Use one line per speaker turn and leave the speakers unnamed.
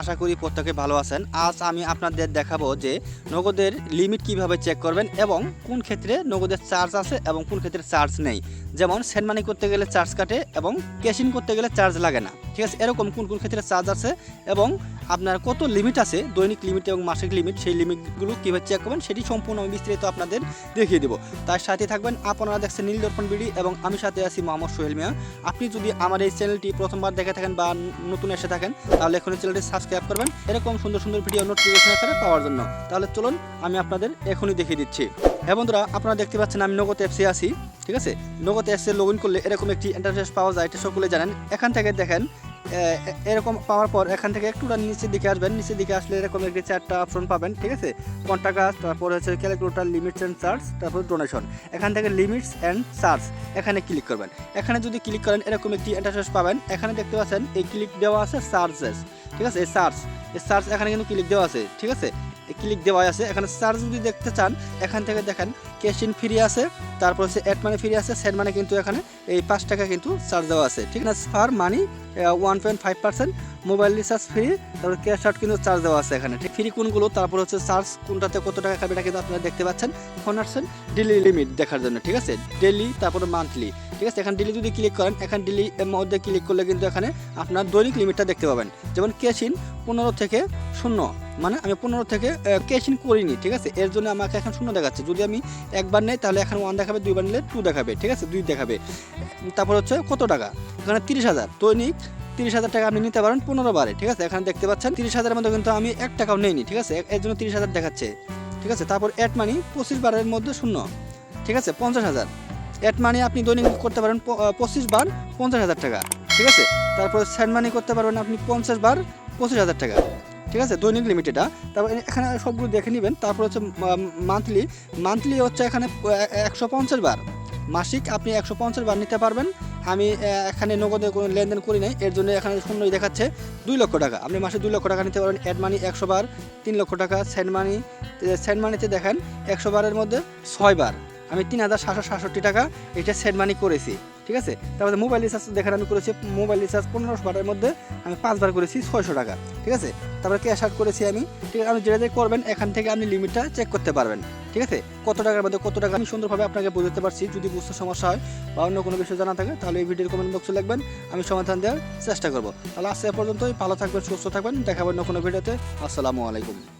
আশা করি প্রত্যেকে ভালো আছেন। আজ আমি আপনাদের দেখাবো যে নগদের লিমিট কীভাবে চেক করবেন এবং কোন ক্ষেত্রে নগদের চার্জ আছে এবং কোন ক্ষেত্রে চার্জ নেই। যেমন সেনমানি মানি করতে গেলে চার্জ কাটে এবং ক্যাশিন করতে গেলে চার্জ লাগে না। ঠিক আছে? এরকম কোন কোন ক্ষেত্রে চার্জ আছে এবং আপনার কত লিমিট আছে, দৈনিক লিমিট এবং মাসিক লিমিট সেই লিমিটগুলো কীভাবে চেক করবেন সেটি সম্পূর্ণ আমি বিস্তারিত আপনাদের দেখিয়ে দেবো। তার সাথে থাকবেন আপনারা দেখছেন নীল দর্পণ বিডি এবং আমি সাথে আছি মোহাম্মদ সোহেল মিয়া। আপনি যদি আমার এই চ্যানেলটি প্রথমবার দেখে থাকেন বা নতুন এসে থাকেন, তাহলে এখন চ্যানেলটি সাবস্ক্রাইব করবেন। এরকম সুন্দর সুন্দর ভিডিও নোটিফিকেশন আকারে পাওয়ার জন্য। তাহলে চলুন আমি আপনাদের এখনই দেখিয়ে দিচ্ছি। হ্যাঁ বন্ধুরা, আপনারা দেখতে পাচ্ছেন আমি নগদ অ্যাপসে আছি, ঠিক আছে? নগদ অ্যাপসে লগ ইন করলে এরকম একটি ইন্টারফেস পাওয়া যায়, এটা সকলে জানেন। এখান থেকে দেখেন এরকম পাওয়ার পর এখান থেকে একটুটা নিচের দিকে আসবেন। নিচের দিকে আসলে এরকম একটি চারটা অপশন পাবেন, ঠিক আছে? কন্টাকাস তারপর হচ্ছে ক্যালকুলেটার লিমিটস অ্যান্ড চার্জ তারপর ডোনেশন এখান থেকে লিমিটস অ্যান্ড চার্জ এখানে ক্লিক করবেন। এখানে যদি ক্লিক করেন, এরকম একটি ইন্টারফেস পাবেন। এখানে দেখতে পাচ্ছেন, এই ক্লিক দেওয়া আছে চার্জেস ঠিক আছে? এই চার্জ এই চার্জ এখানে কিন্তু ক্লিক দেওয়া আছে, ঠিক আছে? ক্লিক দেওয়া আছে। এখানে চার্জ যদি দেখতে চান, এখান থেকে দেখেন ক্যাশ ইন ফ্রি আছে, তারপর হচ্ছে অ্যাড মানি ফ্রি আছে সেন্ড মানি কিন্তু এখানে এই পাঁচ টাকা কিন্তু চার্জ দেওয়া আছে, ঠিক আছে fur money one point five percent mobile recharge free তারপর ক্যাশ আউট কিন্তু চার্জ দেওয়া আছে এখানে, ঠিক? ফ্রি কোনগুলো? তারপর হচ্ছে চার্জ কোনটাতে কত টাকা খাবে এটা কিন্তু আপনারা দেখতে পাচ্ছেন। এখন আসছেন ডেলি লিমিট দেখার জন্য, ঠিক আছে? ডেলি তারপরে মান্থলি ঠিক আছে? এখানে ডেলি যদি ক্লিক করেন, এখানে ডেলি এর মধ্যে ক্লিক করলে কিন্তু এখানে আপনার দৈনিক লিমিটটা দেখতে পাবেন। যেমন ক্যাশ ইন পনেরো থেকে শূন্য মানে আমি পনেরো থেকে ক্যাশ ইন করিনি, ঠিক আছে? এর জন্য আমাকে এখন শূন্য দেখাচ্ছে। যদি আমি একবার নেই, তাহলে এখন ওয়ান দেখাবে, দুইবার নিলে টু দেখাবে, ঠিক আছে? দুই দেখাবে। তারপর হচ্ছে কত টাকা? এখানে তিরিশ হাজার। দৈনিক তিরিশ হাজার টাকা আপনি নিতে পারেন পনেরো বারে, ঠিক আছে? এখানে দেখতে পাচ্ছেন, তিরিশ হাজারের মধ্যে কিন্তু আমি এক টাকাও নেইনি, ঠিক আছে? এর জন্য তিরিশ হাজার দেখাচ্ছে, ঠিক আছে? তারপর অ্যাড মানি পঁচিশ বারের মধ্যে শূন্য, ঠিক আছে? পঞ্চাশ হাজার। অ্যাড মানি আপনি দৈনিক করতে পারেন পঁচিশ বার পঞ্চাশ হাজার টাকা, ঠিক আছে? তারপর স্যান্ড মানি করতে পারবেন আপনি পঞ্চাশ বার পঁচিশ হাজার টাকা। ঠিক আছে? দৈনিক লিমিট এটা তারপর এখানে সবগুলো দেখে নেবেন। তারপর হচ্ছে মান্থলি মান্থলি হচ্ছে এখানে একশো পঞ্চাশ বার। মাসিক আপনি একশো পঞ্চাশ বার নিতে পারবেন। আমি এখানে নগদে কোনো লেনদেন করি নাই। এর জন্য এখানে শূন্যই দেখাচ্ছে, দুই লক্ষ টাকা। আপনি মাসে দুই লক্ষ টাকা নিতে পারবেন। অ্যাড মানি একশো বার, তিন লক্ষ টাকা। সেন্ড মানি সেন্ড মানিতে দেখেন, একশো বারের মধ্যে ছয় বার। আমি তিন হাজার সাতশো সাতষট্টি টাকা এটা সেন্ড মানি করেছি। ঠিক আছে? তারপরে মোবাইল রিচার্জ দেখেন আমি করেছি মোবাইল রিচার্জ পনেরোশো বারের মধ্যে আমি পাঁচবার করেছি ছয়শো টাকা, ঠিক আছে? তারপরে ক্যাশ আউট করেছি আমি, ঠিক আপনি যেটা যেটা করবেন, এখান থেকে আপনি লিমিটটা চেক করতে পারবেন, ঠিক আছে? কত টাকার মধ্যে কত টাকা আমি সুন্দরভাবে আপনাকে বোঝাতে পারছি, যদি বুঝতে সমস্যা হয় বা অন্য কোনো বিষয় জানা থাকে, তাহলে এই ভিডিওর কমেন্ট বক্সে লিখবেন, আমি সমাধান দেওয়ার চেষ্টা করব। তাহলে আজকে পর্যন্তই, ভালো থাকবেন, সুস্থ থাকবেন দেখাবেন অন্য কোনো ভিডিওতে আসসালামু আলাইকুম।